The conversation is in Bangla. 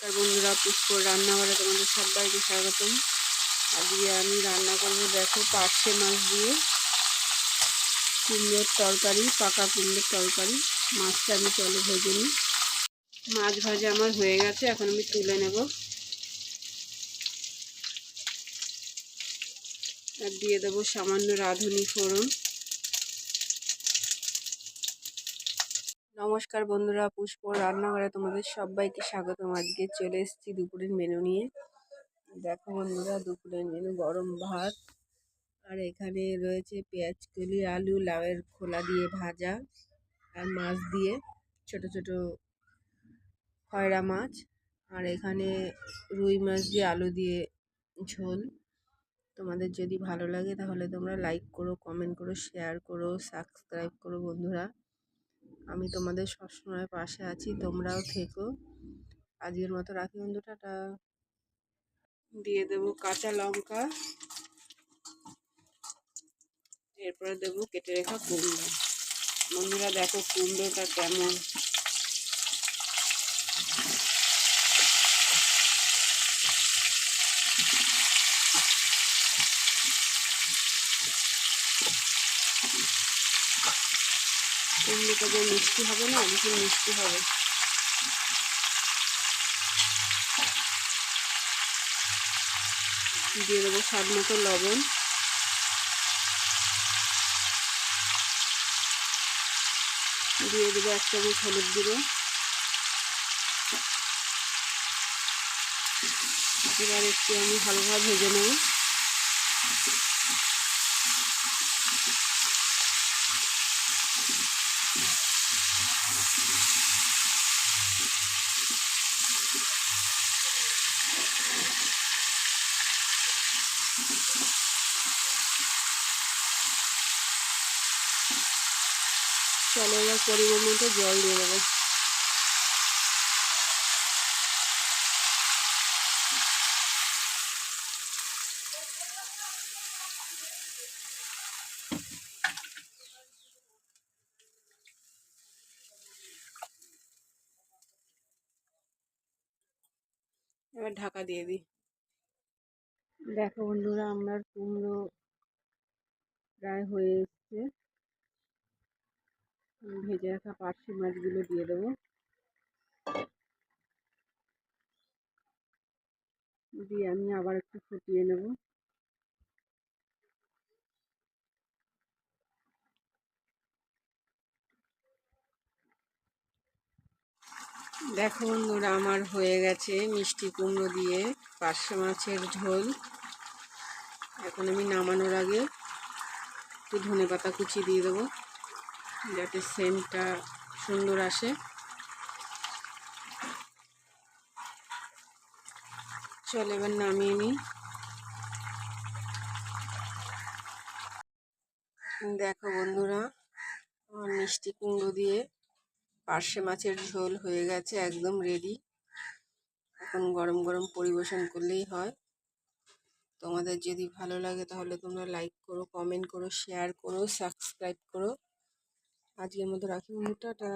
তার বন্ধুরা পুষ্পর রান্নাঘরে তোমাদের সবাইকে স্বাগতম। আজকে আমি রান্না করব, দেখো, পার্শে মাছ দিয়ে। কুমড়োর তরকারি, পাকা কুমড়োর তরকারি। মাছটা আমি চলে ভেজে নিই। মাছ ভাজা আমার হয়ে গেছে, এখন আমি তুলে নেব। আর দিয়ে দেবো সামান্য রাঁধুনি ফোড়ন। নমস্কার বন্ধুরা, পুষ্প রান্নাঘরে তোমাদের সবাইকে স্বাগতম। আজকে চলে এসেছি দুপুরের মেনু নিয়ে। দেখো বন্ধুরা, দুপুরের মেনু গরম ভাত। আর এখানে রয়েছে পেঁয়াজ কলি, আলু, লাউয়ের খোলা দিয়ে ভাজা আর মাছ দিয়ে ছোট ছোট খয়রা মাছ। আর এখানে রুই মাছ দিয়ে আলু দিয়ে ঝোল। তোমাদের যদি ভালো লাগে তাহলে তোমরা লাইক করো কমেন্ট করো শেয়ার করো সাবস্ক্রাইব করো বন্ধুরা। আমি তোমাদের সবসময় পাশে আছি, তোমরাও থেকো। আজকের মতো রাখি বন্ধু, টাটা। দিয়ে দেবো কাঁচা লঙ্কা, এরপরে দেবো কেটে রেখা কুমড়ো। বন্ধুরা, দেখো কুমড়োটা কেমন। কুমড়োটা যে মিষ্টি হবে না ভীষণ মিষ্টি হবে। দিয়ে দেবো স্বাদ মতো লবণ। দিয়ে দেবো এক চামচ হলুদ গুঁড়ো। এবার একটু আমি হালকা ভেজে নেব। চলো এবার পরিমাণ মতো জল দিয়ে দেবো। এবার ঢাকা দিয়ে দিই। দেখো বন্ধুরা, আমার কুমড়ো প্রায় হয়ে এসছে। ভেজে রাখা পার্শে মাছগুলো দিয়ে দেবো। দিয়ে আমি আবার একটু ফুটিয়ে নেব। দেখো বন্ধুরা, আমার হয়ে গেছে মিষ্টি কুমড়ো দিয়ে পার্শে মাছের ঝোল। এখন আমি নামানোর আগে একটু ধনে পাতা কুচি দিয়ে দেবো, যাতে সেন্টটা সুন্দর আসে। চল, এবার নামিয়ে নিই। দেখো বন্ধুরা, আমার মিষ্টি কুমড়ো দিয়ে পার্শে মাছের ঝোল হয়ে গেছে, একদম রেডি এখন গরম গরম পরিবেশন করলেই হয়। তোমাদের যদি ভালো লাগে তাহলে তোমরা লাইক করো কমেন্ট করো শেয়ার করো সাবস্ক্রাইব করো। আজকের মতো রাখি টাটা।